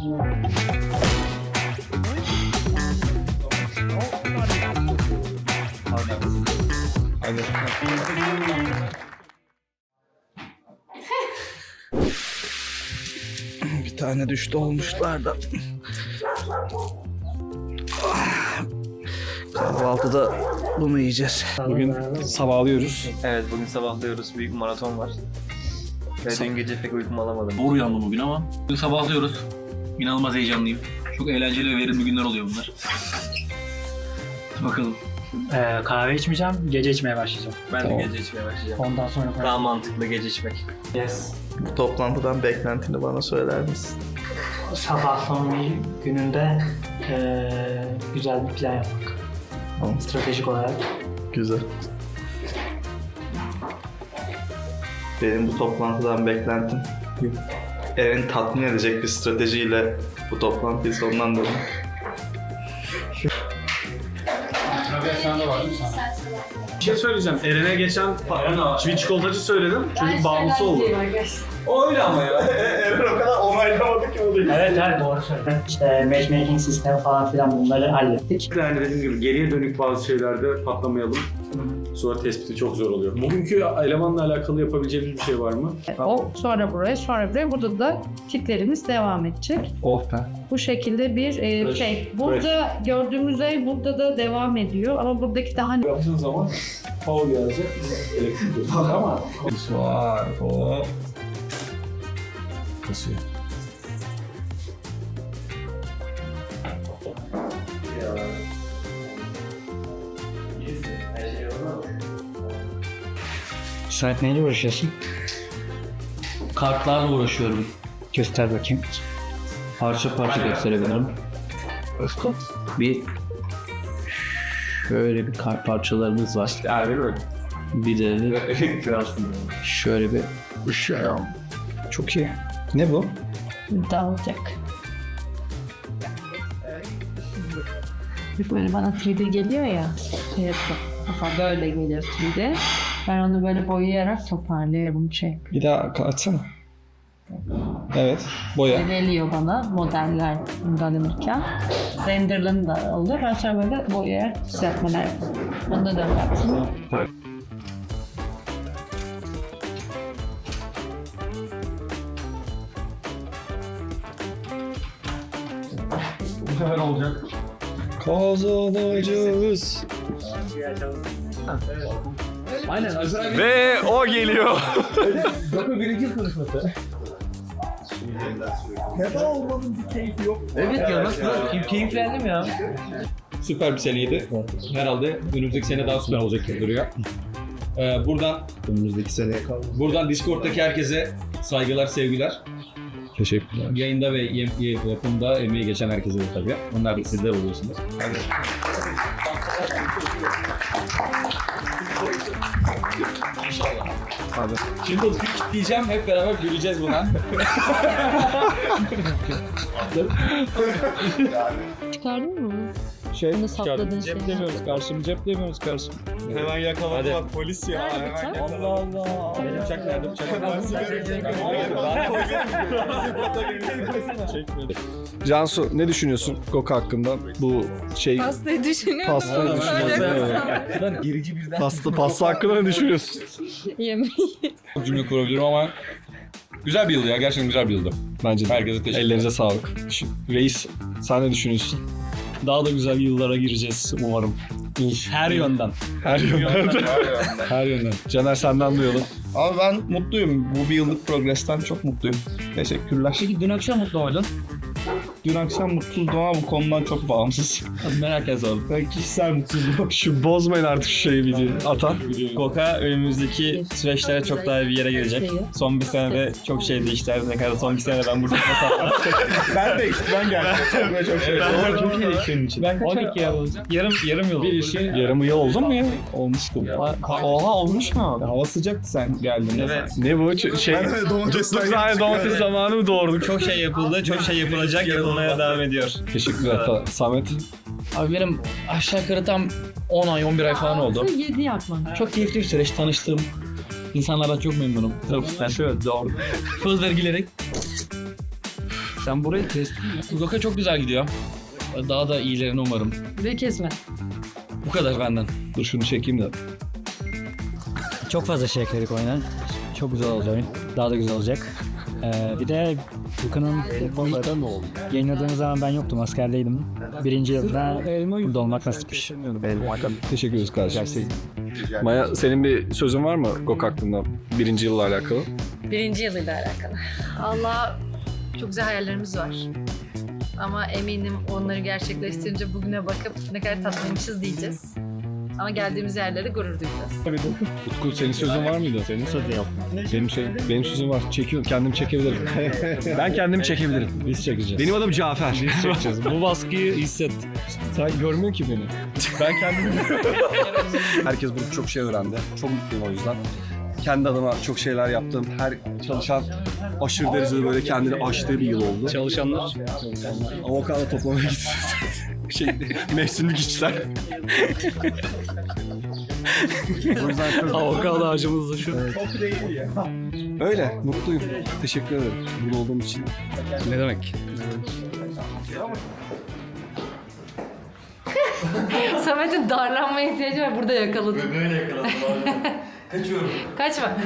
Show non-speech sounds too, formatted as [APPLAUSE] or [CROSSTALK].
[LAUGHS] Bir tane düştü olmuşlar da. Kahvaltıda bunu yiyeceğiz. Bugün sabahlıyoruz. Evet bugün sabahlıyoruz. Büyük maraton var. Ve dün gece pek uykumu alamadım. Doğru uyandım bugün ama. Bugün sabahlıyoruz. İnanılmaz heyecanlıyım. Çok eğlenceli ve verimli günler oluyor bunlar. Bakalım. Ee, kahve içmeyeceğim, gece içmeye başlayacağım. Ben Tamam. de gece içmeye başlayacağım. Ondan sonra Daha mantıklı gece içmek. Yes. Bu toplantıdan beklentini bana söyler misin? Sabah son gününde ee, güzel bir plan yapmak. Tamam. Stratejik olarak. Güzel. Benim bu toplantıdan beklentim Eren'i tatmin edecek bir stratejiyle bu toplantıyı sonlandırmak. Bir şey söyleyeceğim. Eren'e geçen çivi çikolatacı söyledim. Çocuk bağımlısı oldu. Öyle ama ya. [LAUGHS] Eren o kadar onaylamadı ki olayı. Evet evet doğru söyledin. İşte matchmaking sistemi falan filan bunları hallettik. Yani dediğim gibi geriye dönük bazı şeylerde patlamayalım. Sonra tespiti çok zor oluyor. Bugünkü elemanla alakalı yapabileceğimiz bir şey var mı? O sonra buraya, sonra buraya. Burada da kitlerimiz devam edecek. Oh be. Bu şekilde bir e, Fresh, şey. Burada gördüğümüz ev burada da devam ediyor. Ama buradaki daha Yaptığın zaman power gelecek. Elektrik ama Var. O. kasıyor. Saat neyle uğraşıyorsun? Kartlarla uğraşıyorum. Göster bakayım. Parça parça gösterebilirim. Bir şöyle bir kart parçalarımız var. Bir de [LAUGHS] şöyle bir Çok iyi. Ne bu? dağılacak. Böyle bana 3D geliyor ya. Evet, kafa böyle geliyor 3D. Ben onu böyle boyayarak toparlıyorum şey. Bir daha açsana. Evet. Boya. Geliyor bana modeller alınırken. Renderlanı da olur. Ben sonra böyle boyayarak düzeltmeler yapıyorum. Onda da yaptım. Kazanacağız. Ve o geliyor. Evet ya nasıl? Keyiflendim ya. Süper bir seneydi. Herhalde önümüzdeki sene daha süper olacak gibi duruyor. Ee, buradan Önümüzdeki seneye kaldı. buradan Discord'daki herkese saygılar, sevgiler. Teşekkürler. Yayında ve yem- yapımda emeği geçen herkese de tabii. Onlar da sizler oluyorsunuz. Hadi. Şimdi bir kitleyeceğim, hep beraber güleceğiz buna. Çıkardın mı? Şey, Bunu sapladığın cep şeyi. demiyoruz karşım, cep demiyoruz karşım. Hemen yakaladı bak polis ya. Nerede bıçak? Allah Allah. Bıçak nerede bıçak? Cansu ne düşünüyorsun Goka hakkında? Bu şey Pastayı düşünüyorum. pastayı düşünüyorsun. Lan gerici birden. Pasta, pasta hakkında ne düşünüyorsun? Yemeği. cümle kurabilirim ama güzel bir yıldı ya. Gerçekten güzel bir yıldı. Bence de. Herkese teşekkür Ellerinize sağlık. Reis sen ne düşünüyorsun? Daha da güzel yıllara gireceğiz umarım. Her yönden. Her yönden. Her yönden. Caner senden duyalım. Abi ben mutluyum. Bu bir yıllık progresten çok mutluyum. Teşekkürler. Peki dün akşam mutlu muydun? Dün akşam mutsuzdum ama bu konudan çok bağımsız. Merak ediyorum. Ben kişisel mutsuzluk. Şu bozmayın artık şu şeyi video. Atan. Koka önümüzdeki süreçlere çok daha iyi bir yere gelecek. Son bir senede çok şey değişti. Ne kadar son iki senede ben burada mesela. [LAUGHS] ben de işte ben geldim. Çok çok şey. çok iyi senin için. Ben 12 yıl olacak. Yarım, yarım yıl Bir oldu. işi yarım yıl oldu mu ya? Olmuştu. Oha olmuş mu? Hava sıcaktı sen geldin. Evet. Ne bu? Ç- Şey, domates tane domates zamanı mı doğurduk? Çok şey yapıldı, çok şey yapılacak, yapılmaya devam ediyor. Teşekkürler. Ta- Samet. Abi benim aşağı yukarı tam 10 ay, 11 ay falan oldu. 7 yapmak. Çok keyifli bir süreç. Tanıştığım insanlardan çok memnunum. Çok ben şöyle doğru. Söz vergileri. Sen burayı mi? Goka çok güzel gidiyor. Daha da iyilerini umarım. Ve kesme. Bu kadar benden. Dur şunu çekeyim de. Çok fazla şey ekledik oyuna. Çok güzel olacak. Daha da güzel olacak. Ee, bir de Lukan'ın yayınladığınız zaman ben yoktum, askerdeydim. Birinci yılda burada olmak nasipmiş. Teşekkür ederiz kardeşim. Maya senin bir sözün var mı GOK hakkında birinci yılla alakalı? Birinci yılıyla alakalı. Allah çok güzel hayallerimiz var. Ama eminim onları gerçekleştirince bugüne bakıp ne kadar tatlıymışız diyeceğiz. Ama geldiğimiz yerlere gurur duyacağız. Utku senin sözün var mıydı? Senin sözün yok. Benim, söz, benim sözüm var. Çekiyorum. Kendim çekebilirim. [LAUGHS] ben kendimi çekebilirim. Biz çekeceğiz. Benim adım Cafer. Biz çekeceğiz. Bu baskıyı hisset. Sen görmüyor ki beni. Ben kendimi [LAUGHS] Herkes burada çok şey öğrendi. Çok mutluyum o yüzden. Kendi adıma çok şeyler yaptım. Her çalışan aşırı derecede böyle kendini aştığı bir yıl oldu. çalışanlar. Ama o kadar toplamaya gitti. Şey, [LAUGHS] mevsimlik işler. o yüzden çok... Avokado ağacımız da şu. Öyle, mutluyum. Teşekkür ederim burada olduğum için. Ne demek? [LAUGHS] Samet'in darlanmaya ihtiyacı var. Burada yakaladım. Böyle yakaladım abi. [LAUGHS] Kaçıyorum. Kaçma.